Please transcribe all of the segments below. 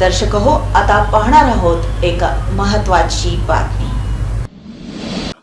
दर्शक हो आता पाहणार आहोत एक महत्वाची बातमी.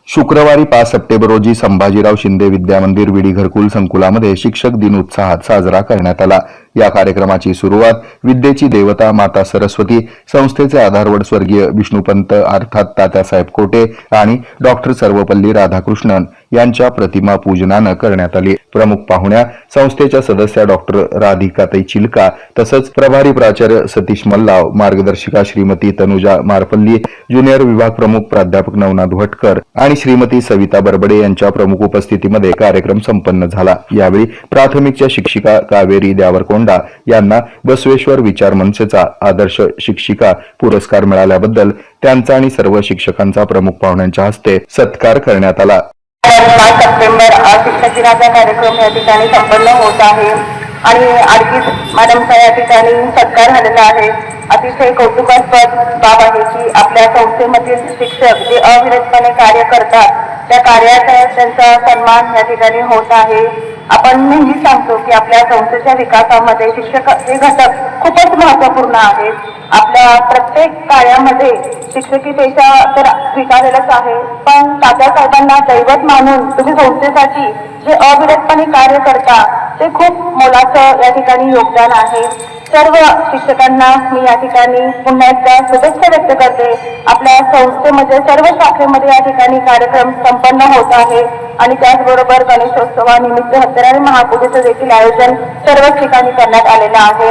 शुक्रवारी पाच सप्टेंबर रोजी संभाजीराव शिंदे विद्यामंदिर विडी घरकुल संकुलामध्ये शिक्षक दिन उत्साहात साजरा करण्यात आला. या कार्यक्रमाची सुरुवात विद्येची देवता माता सरस्वती संस्थेचे आधारवड स्वर्गीय विष्णुपंत अर्थात तात्यासाहेब कोटे आणि डॉक्टर सर्वपल्ली राधाकृष्णन यांच्या प्रतिमा पूजनानं करण्यात आली. प्रमुख पाहुण्या संस्थेच्या सदस्या डॉक्टर राधिकाताई चिलका तसंच प्रभारी प्राचार्य सतीश मल्लाव मार्गदर्शिका श्रीमती तनुजा मारपल्ली ज्युनियर विभाग प्रमुख प्राध्यापक नवनाथ भटकर आणि श्रीमती सविता बरबडे यांच्या प्रमुख उपस्थितीमध्ये कार्यक्रम संपन्न झाला. यावेळी प्राथमिकच्या शिक्षिका कावेरी द्यावरकोंड यांना बसवेश्वर विचार मंचचा आदर्श शिक्षिका पुरस्कार मिळाल्याबद्दल त्यांचा आणि सर्व शिक्षकांचा प्रमुख पाहुण्यांच्या हस्ते सत्कार करण्यात आला. पाच सप्टेंबर आज शिक्षक दिनाचा कार्यक्रम या ठिकाणी संपन्न होत आहे. आणि आणखी मॅडमचा या ठिकाणी सत्कार झालेला आहे. अतिशय कौतुकास्पद बाब आहे की आपल्या संस्थेमधील शिक्षक जे अविरतपणे कार्य करतात त्या कार्याचा त्यांचा सन्मान या ठिकाणी होत आहे. आपण नेहमी सांगतो की आपल्या संस्थेच्या विकासामध्ये शिक्षक हे घटक खूपच महत्त्वपूर्ण आहेत. आपल्या प्रत्येक कार्यामध्ये शिक्षकी पेशा तर स्वीकारलेलाच आहे. पण तात्यासाहेबांना दैवत मानून तुम्ही संस्थेसाठी जे अविरतपणे कार्य करता ते खूप मोलाचं या ठिकाणी योगदान आहे. सर्व शिक्षकांना मी या ठिकाणी पुन्हा एकदा शुभेच्छा व्यक्त करते. आपल्या संस्थेमध्ये सर्व शाखेमध्ये या ठिकाणी कार्यक्रम संपन्न होत आहे. आणि त्याचबरोबर गणेशोत्सवानिमित्त हत्याराने महापूजेचं देखील आयोजन सर्व ठिकाणी करण्यात आलेलं आहे.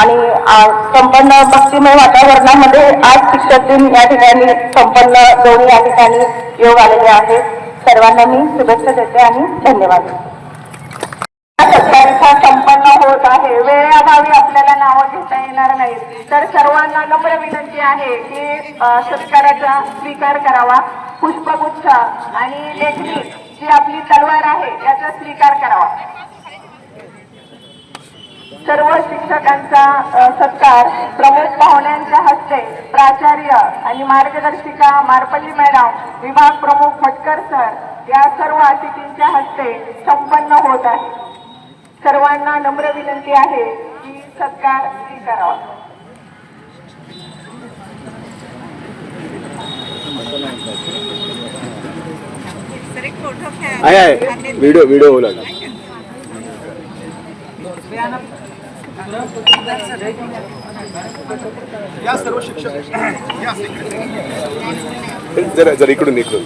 आणि संपन्न भक्तिमय वातावरणामध्ये आज शिक्षक दिन या ठिकाणी संपन्न दोन्ही या ठिकाणी योग आलेले आहेत. सर्वांना मी शुभेच्छा देते आणि धन्यवाद. सत्कारिता संपन्न होत आहे. वेळेअभावी आपल्याला नावं घेता येणार नाहीत. तर सर्वांना नम्र विनंती आहे की सत्काराचा स्वीकार करावा पुष्पगुच्छ आणि लेखणी जी आपली तलवार आहे याचा स्वीकार करावा. सर्व शिक्षकांचा सत्कार प्रमुख पाहुण्यांच्या हस्ते प्राचार्य आणि मार्गदर्शिका मारपल्ली मॅडम विभाग प्रमुख फटकर सर या सर्व अतिथींच्या हस्ते संपन्न होत आहे. सर्वांना नम्र विनंती आहे की सत्कार स्वीकारावा. आहे आहे. व्हिडिओ व्हिडिओ होऊ लागला. जरा जरा इकडून इकडून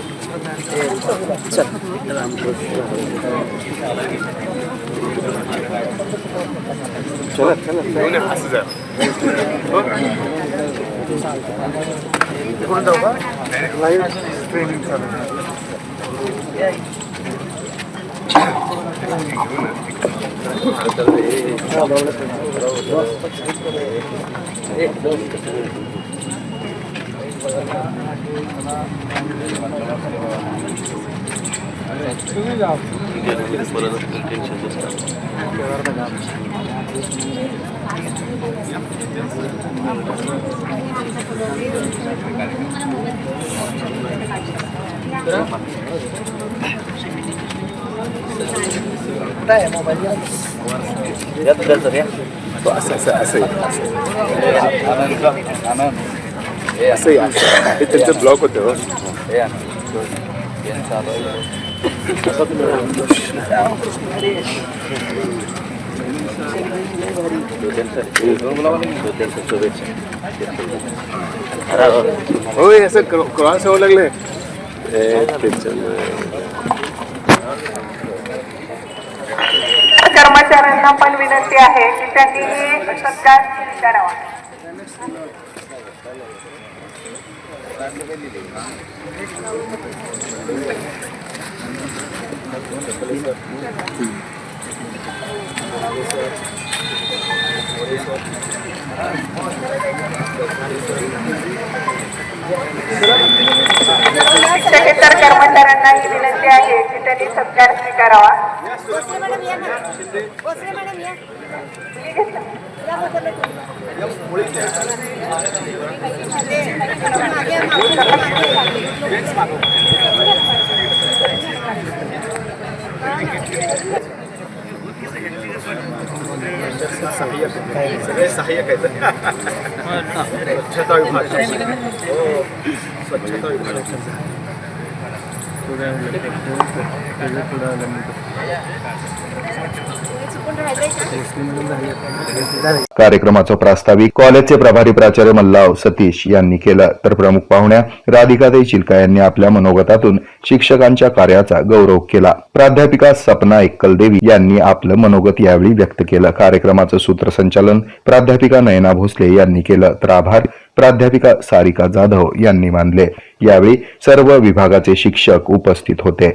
Çalar, çalar. Yine hasize. Burada var. Live streaming çalar. Thank you. चला चला असं जा तो असं असं असं आहे. असं आहे, असं आहे. हे त्यांचं ब्लॉक होतं हो. क्रॉस होऊ लागले विनंती आहे की सत्कार स्वीकारावा शिक्षकेतर कर्मचाऱ्यांना ही विनंती आहे की त्यांनी सत्कार स्वीकारावा भोसले मॅडम या ना भोसले मॅडम या या बदललं तुम्ही. मागे या, मागे, मागे. सगळे सहाय्यक आहेत स्वच्छता विभाग हो स्वच्छता विभाग चुकून राहिलंय का कार्यक्रमाचं प्रास्ताविक कॉलेजचे प्रभारी प्राचार्य मल्लाव सतीश यांनी केलं. तर प्रमुख पाहुण्या राधिकाताई चिलका यांनी आपल्या मनोगतातून शिक्षकांच्या कार्याचा गौरव केला. प्राध्यापिका सपना एक्कलदेवी यांनी आपलं मनोगत यावेळी व्यक्त केलं. कार्यक्रमाचं सूत्रसंचालन प्राध्यापिका नयना भोसले यांनी केलं. तर आभार प्राध्यापिका सारिका जाधव यांनी मानले. यावेळी सर्व विभागाचे शिक्षक उपस्थित होते.